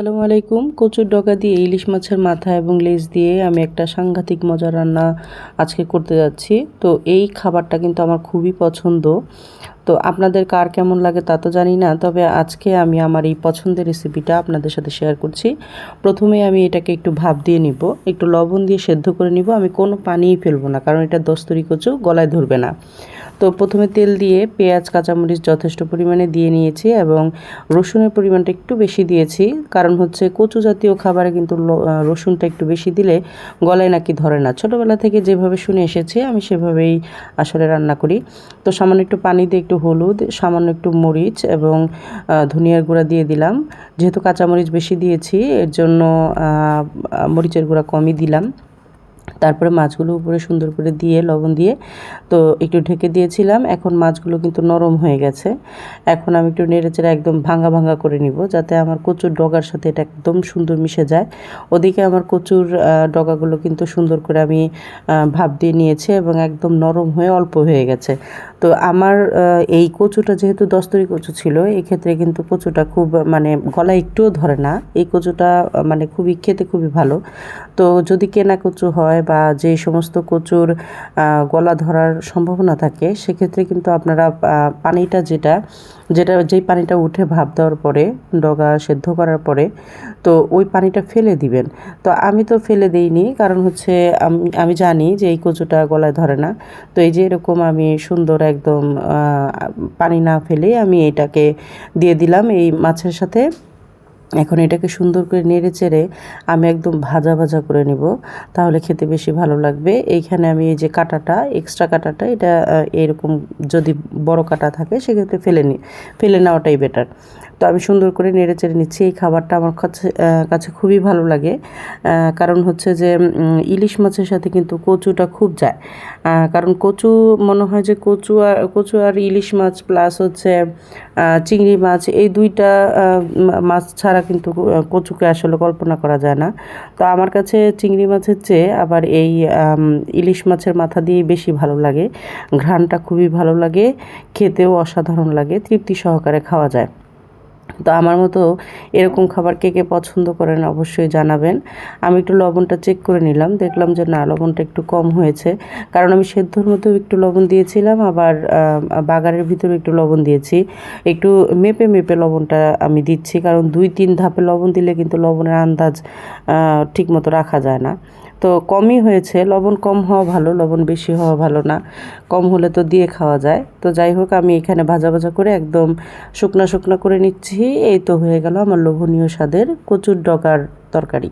আসসালামু আলাইকুম। কচুর ডগা দিয়ে ইলিশ মাছের মাথা এবং লেজ দিয়ে আমি একটা সাংঘাতিক মজা রান্না আজকে করতে যাচ্ছি। তো এই খাবারটা কিন্তু আমার খুবই পছন্দ। তো আপনাদের কার কেমন লাগে তা তো জানি না, তবে আজকে আমি আমার এই পছন্দের রেসিপিটা আপনাদের সাথে শেয়ার করছি। প্রথমে আমি এটাকে একটু ভাপ দিয়ে নিব, একটু লবণ দিয়ে সেদ্ধ করে নিব। আমি কোনো পানিই ফেলব না, কারণ এটা দস্তরি কচু, গলায় ধরবে না। তো প্রথমে তেল দিয়ে পেঁয়াজ, কাঁচামরিচ যথেষ্ট পরিমাণে দিয়ে নিয়েছি এবং রসুনের পরিমাণটা একটু বেশি দিয়েছি। কারণ হচ্ছে কচু জাতীয় খাবারে কিন্তু রসুনটা একটু বেশি দিলে গলায় নাকি ধরে না। ছোটোবেলা থেকে যেভাবে শুনে এসেছি, আমি সেভাবেই আসলে রান্না করি। তো সামান্য একটু পানি দিয়ে একটু হলুদ, সামান্য একটু মরিচ এবং ধনিয়ার গুঁড়া দিয়ে দিলাম। যেহেতু কাঁচামরিচ বেশি দিয়েছি, এর জন্য মরিচের গুঁড়া কমই দিলাম। তারপরে মাছগুলো উপরে সুন্দর করে দিয়ে, লবণ দিয়ে তো একটু ঢেকে দিয়েছিলাম। এখন মাছগুলো কিন্তু নরম হয়ে গেছে। এখন আমি একটু নেড়েচেড়ে একদম ভাঙা ভাঙা করে নিব যাতে আমার কচুর ডগার সাথে এটা একদম সুন্দর মিশে যায়। ওদিকে আমার কচুর ডগাগুলো কিন্তু সুন্দর করে আমি ভাব দিয়ে নিয়েছি এবং একদম নরম হয়ে অল্প হয়ে গেছে। তো আমার এই কচুটা যেহেতু দস্তরি কচু ছিল এই ক্ষেত্রে কিন্তু কচুটা খুব মানে গলা একটুও ধরে না। এই কচুটা মানে খুবই, খেতে খুবই ভালো। তো যদি কেনা কচু হয় বা যে সমস্ত কচুর গলা ধরার সম্ভাবনা থাকে, সেক্ষেত্রে কিন্তু আপনারা পানিটা যেটা যেটা, যেই পানিটা উঠে ভাপ দেওয়ার পরে, ডগা সেদ্ধ করার পরে, তো ওই পানিটা ফেলে দিবেন। তো আমি তো ফেলে দিইনি, কারণ হচ্ছে আমি জানি যে এই কচুটা গলায় ধরে না। তো এই যে এরকম আমি সুন্দর একদম পানি না ফেলে আমি এটাকে দিয়ে দিলাম এই মাছের সাথে। এখন এটাকে সুন্দর করে নেড়ে চেড়ে আমি একদম ভাজা ভাজা করে নিব, তাহলে খেতে বেশি ভালো লাগবে। এইখানে আমি এই যে কাটাটা এক্সট্রা কাটাটা, এটা এরকম যদি বড় কাটা থাকে, সেক্ষেত্রে ফেলে নি, ফেলে নেওয়াটাই বেটার তো আমি সুন্দর করে নেড়ে চেড়ে নিচ্ছি, এই খাবারটা আমার কাছে কাছে খুবই ভালো লাগে। কারণ হচ্ছে যে ইলিশ মাছের সাথে কিন্তু কচুটা খুব যায়। কারণ কচু, মনে হয় যে কচু আর কচু আর ইলিশ মাছ প্লাস হচ্ছে চিংড়ি মাছ, এই দুইটা মাছ ছাড়া কিন্তু কচুকে আসলে কল্পনা করা যায় না। তো আমার কাছে চিংড়ি মাছের চেয়ে আবার এই ইলিশ মাছের মাথা দিয়ে বেশি ভালো লাগে। ঘ্রাণটা খুবই ভালো লাগে, খেতেও অসাধারণ লাগে, তৃপ্তি সহকারে খাওয়া যায়। তো আমার মতো এরকম খাবার কে কে পছন্দ করেন অবশ্যই জানাবেন। আমি একটু লবণটা চেক করে নিলাম, দেখলাম যে না, লবণটা একটু কম হয়েছে। কারণ আমি সেদ্ধর মধ্যেও একটু লবণ দিয়েছিলাম, আবার বাগারের ভিতরে একটু লবণ দিয়েছি। একটু মেপে মেপে লবণটা আমি দিচ্ছি, কারণ দুই তিন ধাপে লবণ দিলে কিন্তু লবণের আন্দাজ ঠিক মতো রাখা যায় না। তো কমই হয়েছে। লবণ কম হওয়া ভালো, লবণ বেশি হওয়া ভালো না। কম হলে তো দিয়ে খাওয়া যায়। তো যাই হোক, আমি এখানে ভাজা ভাজা করে একদম শুকনা শুকনা করে নিচ্ছি। এই তো হয়ে গেল আমার লোভনীয় স্বাদের কচুর ডগার তরকারি।